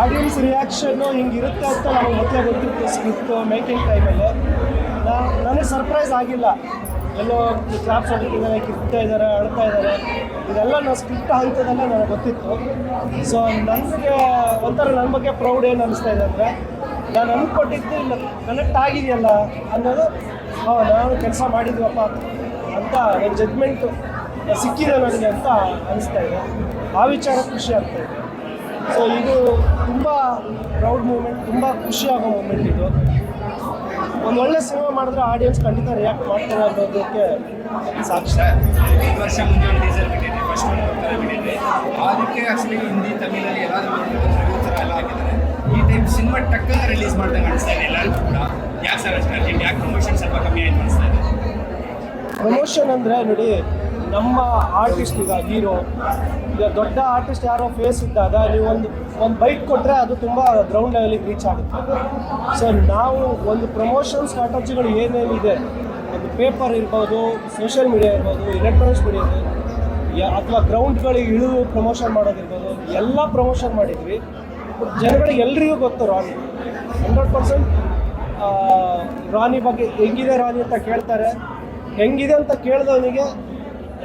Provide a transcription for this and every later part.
Audience reaction ಹಿಂಗಿರುತ್ತೆ ಅಂತ ನಮಗೆ ಮೊದಲೇ ಗೊತ್ತಿತ್ತು ಸ್ಕ್ರಿಪ್ಟ್ ಮೇಕಿಂಗ್ ಟೈಮಲ್ಲಿ. ನಾ ನನಗೆ ಸರ್ಪ್ರೈಸ್ ಆಗಿಲ್ಲ. ಎಲ್ಲೋ ಕ್ಲಾಪ್ಸ್ ಹೊಡಿತಿದ್ದಾರೆ ಕಿತ್ತಾ ಇದ್ದಾರೆ, ಅಳ್ತಾ ಇದ್ದಾರೆ. ಇದೆಲ್ಲ ನಾನು ಸ್ಕ್ರಿಪ್ಟ್ ಹಂತದಲ್ಲೇ ನನಗೆ ಗೊತ್ತಿತ್ತು. ಸೊ ನನಗೆ ಒಂಥರ ನನ್ನ ಬಗ್ಗೆ ಪ್ರೌಡ್ ಏನು ಅನಿಸ್ತಾ ಇದೆ ಅಂದರೆ, ನಾನು ಅಂದ್ಕೊಟ್ಟಿದ್ದು ಇಲ್ಲ ಕನೆಕ್ಟ್ ಆಗಿದೆಯಲ್ಲ ಅನ್ನೋದು, ಹಾಂ, ನಾನು ಕೆಲಸ ಮಾಡಿದ್ವಪ್ಪ ಅಂತ ನನ್ನ ಜಡ್ಮೆಂಟು ಸಿಕ್ಕಿದೆ ನನಗೆ ಅಂತ ಅನಿಸ್ತಾ ಇದೆ. ಆ ವಿಚಾರ ಖುಷಿ ಆಗ್ತಾ ಇದೆ. ಸೊ ಇದು ತುಂಬ ಪ್ರೌಡ್ ಮೂಮೆಂಟ್ ತುಂಬ ಖುಷಿಯಾಗೋ ಮೂಮೆಂಟ್ ಇದು. ಒಂದು ಒಳ್ಳೆ ಸಿನಿಮಾ ಮಾಡಿದ್ರೆ ಆಡಿಯನ್ಸ್ ಖಂಡಿತ ರಿಯಾಕ್ಟ್ ಮಾಡ್ತಾರೆ ಅನ್ನೋದಕ್ಕೆ ಸಾಕ್ಷಿ. ಐದು ವರ್ಷ ಮುಂದೆ ಒಂದು ಟೀಸರ್ ಬಿಟ್ಟಿದೆ ಫಸ್ಟ್ ಒಂದು ಬಿಟ್ಟಿದೆ ಅದಕ್ಕೆ ಆಕ್ಚುಲಿ ಹಿಂದಿ ತಮಿಳಲ್ಲಿ ಎಲ್ಲಾದರೂ ಒಂದು ಥರ ಎಲ್ಲ ಹಾಕಿದ್ದಾರೆ. ಈ ಟೈಮ್ ಸಿನಿಮಾ ಟಕ್ಕಂತ ರಿಲೀಸ್ ಮಾಡ್ದಂಗೆ ಅನಿಸ್ತಾ ಇದೆ ಎಲ್ಲರಿಗೂ ಕೂಡ. ಯಾಕೆ ಸರ್ ಅಷ್ಟು? ಯಾಕೆ ಪ್ರಮೋಷನ್ ಸ್ವಲ್ಪ ಕಮ್ಮಿ ಆಯ್ತು ಅನಿಸ್ತಾ ಇದೆ? ಪ್ರಮೋಷನ್ ಅಂದರೆ ನೋಡಿ ನಮ್ಮ ಆರ್ಟಿಸ್ಟ್ ಈಗ ಹೀರೋ ಈಗ ದೊಡ್ಡ ಆರ್ಟಿಸ್ಟ್ ಯಾರೋ ಫೇಸ್ ಇದ್ದಾಗ ನೀವು ಒಂದು ಒಂದು ಬೈಟ್ ಕೊಟ್ಟರೆ ಅದು ತುಂಬ ಗ್ರೌಂಡ್ ಲೆವೆಲಿಗೆ ರೀಚ್ ಆಗುತ್ತೆ. ಸೊ ನಾವು ಒಂದು ಪ್ರಮೋಷನ್ ಸ್ಟ್ರಾಟಜಿಗಳು ಏನೇನಿದೆ ಒಂದು ಪೇಪರ್ ಇರ್ಬೋದು ಸೋಷಿಯಲ್ ಮೀಡಿಯಾ ಇರ್ಬೋದು ಎಲೆಕ್ಟ್ರಾನಿಕ್ಸ್ ಮೀಡಿಯಾ ಅಥವಾ ಗ್ರೌಂಡ್ಗಳಿಗೆ ಇಳಿದು ಪ್ರಮೋಷನ್ ಮಾಡೋದಿರ್ಬೋದು, ಎಲ್ಲ ಪ್ರಮೋಷನ್ ಮಾಡಿದ್ವಿ. ಜನಗಳಿಗೆ ಎಲ್ರಿಗೂ ಗೊತ್ತು ರಾನಿ ಹಂಡ್ರೆಡ್ ಪರ್ಸೆಂಟ್ ರಾನಿ ಬಗ್ಗೆ ಹೆಂಗಿದೆ ರಾನಿ ಅಂತ ಕೇಳ್ತಾರೆ. ಹೆಂಗಿದೆ ಅಂತ ಕೇಳಿದವನಿಗೆ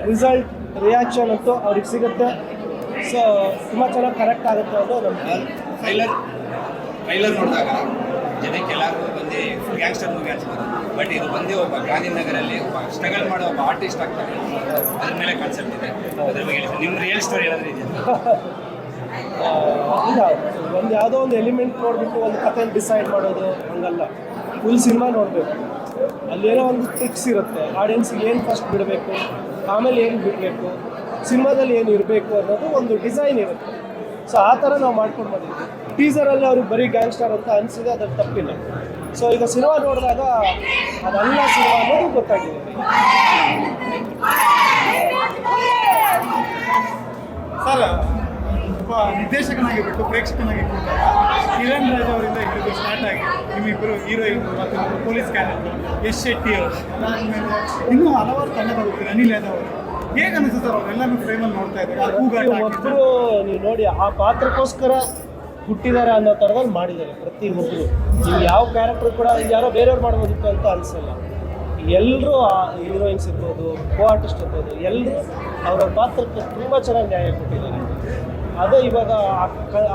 ರಿಸಲ್ಟ್ ರಿಯಾಕ್ಷನ್ ಅಂತೂ ಅವ್ರಿಗೆ ಸಿಗುತ್ತೆ. ಸೊ ತುಂಬ ಚೆನ್ನಾಗಿ ಕರೆಕ್ಟ್ ಆಗುತ್ತೆ ಅದು ನಮ್ಮ ಟ್ರೈಲರ್ ಟ್ರೈಲರ್ ನೋಡಿದಾಗ ಜನಕ್ಕೆ ಎಲ್ಲರಿಗೂ ಬಂದು ಫುಲ್ ಗ್ಯಾಂಗ್ಸ್ಟರ್ ಮೂವಿ ಅನ್ಸ್ಬೋದು ಬಟ್ ಇದು ಬಂದು ಒಬ್ಬ ಗಾಂಧಿನಗರಲ್ಲಿ ಒಬ್ಬ ಸ್ಟ್ರಗಲ್ ಮಾಡೋ ಒಬ್ಬ ಆರ್ಟಿಸ್ಟ್ ಆಗ್ತಾರೆ. ಅದ್ರ ಮೇಲೆ ಕಾನ್ಸೆಪ್ಟ್ ಇದೆ. ಅದ್ರ ಬಗ್ಗೆ ನಿಮ್ಮ ರಿಯಲ್ ಸ್ಟೋರಿ ಏನಾದರೂ ಇಲ್ಲ. ಒಂದು ಯಾವುದೋ ಒಂದು ಎಲಿಮೆಂಟ್ ನೋಡಿಬಿಟ್ಟು ಒಂದು ಕಥೆ ಡಿಸೈಡ್ ಮಾಡೋದು ಹಂಗಲ್ಲ. ಫುಲ್ ಸಿನಿಮಾ ನೋಡಬೇಕು. ಅಲ್ಲೇನೋ ಒಂದು ಟ್ರಿಕ್ಸ್ ಇರುತ್ತೆ. ಆಡಿಯನ್ಸ್ಗೆ ಏನು ಫಸ್ಟ್ ಬಿಡಬೇಕು? ಆಮೇಲೆ ಏನು ಬಿಡಬೇಕು ಸಿನಿಮಾದಲ್ಲಿ ಏನು ಇರಬೇಕು ಅನ್ನೋದು ಒಂದು ಡಿಸೈನ್ ಇರುತ್ತೆ. ಸೊ ಆ ಥರ ನಾವು ಮಾಡ್ಕೊಂಡು ಬಂದಿದ್ವಿ ಟೀಸರಲ್ಲಿ ಅವ್ರಿಗೆ ಬರೀ ಗ್ಯಾಂಗ್ಸ್ಟರ್ ಅಂತ ಅನಿಸಿದೆ ಅದ್ರಲ್ಲಿ ತಪ್ಪಿಲ್ಲ. ಸೊ ಈಗ ಸಿನಿಮಾ ನೋಡಿದಾಗ ಅದಲ್ಲ ಸಿನಿಮಾ ಅನ್ನೋದು ಗೊತ್ತಾಗಿದೆ. ಸರ್ ಒಬ್ಬ ನಿರ್ದೇಶಕನಾಗಿ ಬಿಟ್ಟು ಪ್ರೇಕ್ಷಕನಾಗಿ ಕಿರಣ್ ರಾಜ್ ಅವರಿಂದ ಹಿಡಿದು ಸ್ಟಾರ್ಟ್ ಆಗಿ ನಿಮ್ಮಿಬ್ಬರು ಹೀರೋಯಿನ್ ಮತ್ತು ಪೊಲೀಸ್ ಕ್ಯಾರೆಕ್ಟರ್ ಎಸ್ ಶೆಟ್ಟಿ ಅವರು ಇನ್ನೂ ಹಲವಾರು ತಂಡದ ಹೋಗ್ತಾರೆ ಅನಿಲ್ ಯಾದವ್ ಅವರು. ಹೇಗೆ ಅನಿಸುತ್ತೆ ಸರ್ ಅವರೆಲ್ಲರೂ ಫ್ರೇಮಲ್ಲಿ ನೋಡ್ತಾ ಇದ್ದಾರೆ. ಒಬ್ಬರು ನೀವು ನೋಡಿ, ಆ ಪಾತ್ರಕ್ಕೋಸ್ಕರ ಹುಟ್ಟಿದ್ದಾರೆ ಅನ್ನೋ ಥರದಲ್ಲಿ ಮಾಡಿದ್ದಾರೆ ಪ್ರತಿ ಒಬ್ಬರು ನೀವು ಯಾವ ಕ್ಯಾರೆಕ್ಟರ್ ಕೂಡ ಯಾರೋ ಬೇರೆಯವ್ರು ಮಾಡ್ಬೋದಿತ್ತು ಅಂತ ಅನಿಸಲ್ಲ. ಎಲ್ಲರೂ ಆ ಹೀರೋಯಿನ್ಸ್ ಇರ್ಬೋದು ಕೋ ಆರ್ಟಿಸ್ಟ್ ಇರ್ಬೋದು ಎಲ್ಲರೂ ಅವರ ಪಾತ್ರಕ್ಕೆ ತುಂಬ ಚೆನ್ನಾಗಿ ನ್ಯಾಯ ಕೊಟ್ಟಿದ್ದಾರೆ. ಅದೇ ಇವಾಗ ಆ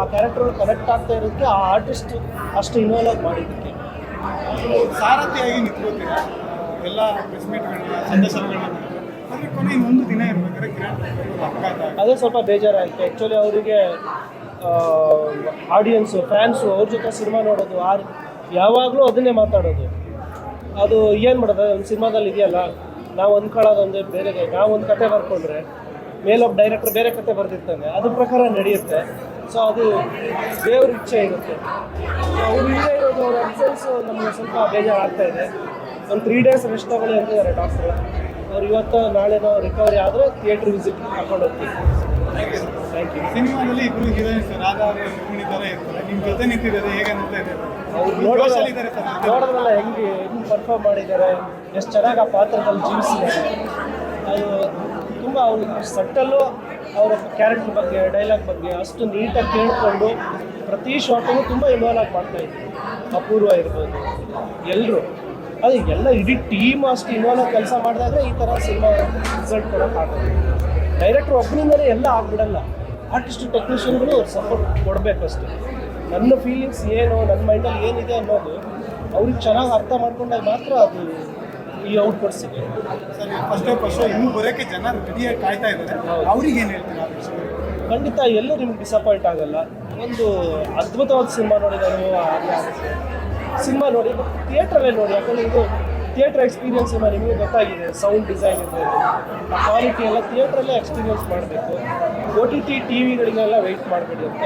ಆ ಕ್ಯಾರೆಕ್ಟರ್ ಕನೆಕ್ಟ್ ಆಗ್ತಾ ಇರೋದಕ್ಕೆ ಆ ಆರ್ಟಿಸ್ಟ್ ಅಷ್ಟು ಇನ್ವಾಲ್ವ್ ಆಗಿ ಮಾಡಿದ್ದಕ್ಕೆ. ಸಾರಥಿಯಾಗಿ ನಿಂತ್ಕೋತೀರ? ಎಲ್ಲ ಸಂದರ್ಶನಗಳನ್ನ? ಆದರೆ ಕೊನೆ ದಿನ ಇರ್ಬೇಕಾದ್ರೆ ಕಿರಣ್ ಅದೇ ಸ್ವಲ್ಪ ಬೇಜಾರಾಯಿತು. ಆ್ಯಕ್ಚುಲಿ ಅವರಿಗೆ ಆಡಿಯನ್ಸು ಫ್ಯಾನ್ಸು ಅವ್ರ ಜೊತೆ ಸಿನಿಮಾ ನೋಡೋದು ಆರ್ ಯಾವಾಗಲೂ ಅದನ್ನೇ ಮಾತಾಡೋದು. ಅದು ಏನು ಮಾಡೋದು? ಒಂದು ಸಿನಿಮಾದಲ್ಲಿ ಇದೆಯಲ್ಲ ನಾವು ಅಂದ್ಕೊಳ್ಳೋದು ಒಂದೇ ಬೇರೆ ನಾವು ಒಂದು ಕತೆ ಬರ್ಕೊಂಡ್ರೆ ಮೇಲೊಬ್ಬ ಡೈರೆಕ್ಟರ್ ಬೇರೆ ಕತೆ ಬರ್ದಿರ್ತಾನೆ. ಅದ್ರ ಪ್ರಕಾರ ನಡೆಯುತ್ತೆ. ಸೊ ಅದು ದೇವ್ರ ಇಚ್ಛೆ ಇರುತ್ತೆ. ಅವ್ರು ಇಲ್ಲೇ ಇರೋದು ಅವ್ರ ಅಬ್ಸೆನ್ಸ್ ನಮಗೆ ಸ್ವಲ್ಪ ಬೇಜಾರಾಗ್ತಾ ಇದೆ. ಒಂದು ತ್ರೀ ಡೇಸ್ ರೆಸ್ಟ್ ತಗೊಳ್ಳಿ ಅಂತಿದ್ದಾರೆ ಡಾಕ್ಟ್ರು ಅವ್ರು ಇವತ್ತು ನಾಳೆನೋ ರಿಕವರಿ ಆದರೆ ಥಿಯೇಟ್ರ್ ವಿಸಿಟ್ ಹಾಕೊಂಡು ಹೋಗ್ತೀವಿ. ಥ್ಯಾಂಕ್ ಯು ಸಿನಿಮಾದಲ್ಲಿ ಇಬ್ಬರು ಹೀರೋಯಿನ್ಸ್ ಸರ್ ರುಕ್ಮಿಣಿ ಥರ ಇರ್ತಾರೆ ನಿಮ್ಮ ಜೊತೆ ನಿಂತಿದ್ದಾರೆ ಹೇಗೆ ಅನಿಸ್ತಾ ಇದೆ? ಅವ್ರು ನೋಡಿದ್ರಲ್ಲ ಹೆಂಗೆ ಹೆಂಗೆ ಪರ್ಫಾರ್ಮ್ ಮಾಡಿದ್ದಾರೆ ಎಷ್ಟು ಚೆನ್ನಾಗಿ ಆ ಪಾತ್ರದಲ್ಲಿ ಜೀವಿಸಿದ್ದಾರೆ. ಅದು ತುಂಬ ಅವ್ರು ಸಟ್ಟಲ್ಲೂ ಅವರ ಕ್ಯಾರೆಕ್ಟರ್ ಬಗ್ಗೆ ಡೈಲಾಗ್ ಬಗ್ಗೆ ಅಷ್ಟು ನೀಟಾಗಿ ಕೇಳಿಕೊಂಡು ಪ್ರತಿ ಶಾಟನ್ನು ತುಂಬ ಇನ್ವಾಲ್ವ್ ಆಗಿ ಮಾಡ್ತಾ ಇದ್ರು. ಅಪೂರ್ವ ಇರ್ಬೋದು. ಎಲ್ಲರೂ ಅದು ಎಲ್ಲ ಇಡೀ ಟೀಮ್ ಅಷ್ಟು ಇನ್ವಾಲ್ವ್ ಆಗಿ ಕೆಲಸ ಮಾಡಿದಾಗ ಈ ಥರ ಸಿನಿಮಾ ರಿಸಲ್ಟ್ ಕೊಡೋಕ್ಕಾಗೋದು ಡೈರೆಕ್ಟ್ರ್ ಒಬ್ಬನಿಂದಲೇ ಎಲ್ಲ ಆಗ್ಬಿಡಲ್ಲ. ಆರ್ಟಿಸ್ಟ್ ಟೆಕ್ನಿಷಿಯನ್ಗಳು ಸಪೋರ್ಟ್ ಕೊಡಬೇಕು ಅಷ್ಟೇ. ನನ್ನ ಫೀಲಿಂಗ್ಸ್ ಏನು, ನನ್ನ ಮೈಂಡಲ್ಲಿ ಏನಿದೆ ಅನ್ನೋದು ಅವ್ರಿಗೆ ಚೆನ್ನಾಗಿ ಅರ್ಥ ಮಾಡ್ಕೊಂಡಾಗ ಮಾತ್ರ ಅದು ಈ ಔಟ್ಪುಟ್ ಸಿಗುತ್ತೆ ಸರ್ ಫಸ್ಟ್ ಫಸ್ಟ್ ಇನ್ನೂ ಬರೋಕ್ಕೆ ಜನ ರೆಡಿಯಾಗಿ ಕಾಯ್ತಾ ಇದ್ದಾರೆ. ಅವ್ರಿಗೆ ಏನು ಹೇಳ್ತೀರಾ? ಖಂಡಿತ ಎಲ್ಲೂ ನಿಮ್ಗೆ ಡಿಸಪಾಯಿಂಟ್ ಆಗಲ್ಲ. ಒಂದು ಅದ್ಭುತವಾದ ಸಿನಿಮಾ ನೋಡಿದ್ದಾರೆ ಸಿನಿಮಾ ನೋಡಿ ಥಿಯೇಟ್ರಲ್ಲೇ ನೋಡಿ. ಯಾಕಂದರೆ ಇದು ಥಿಯೇಟ್ರ್ ಎಕ್ಸ್ಪೀರಿಯನ್ಸ್ ನಿಮಗೆ ಗೊತ್ತಾಗಿದೆ. ಸೌಂಡ್ ಡಿಸೈನ್ ಇರ್ಬೋದು ಆ ಕ್ವಾಲಿಟಿ ಎಲ್ಲ ಥಿಯೇಟ್ರಲ್ಲೇ ಎಕ್ಸ್ಪೀರಿಯನ್ಸ್ ಮಾಡಬೇಕು. ಒ ಟಿ ಟಿ ಟಿ ವಿಗಳಿಗೆಲ್ಲ ವೆಯ್ಟ್ ಮಾಡಬೇಡಿ ಅಂತ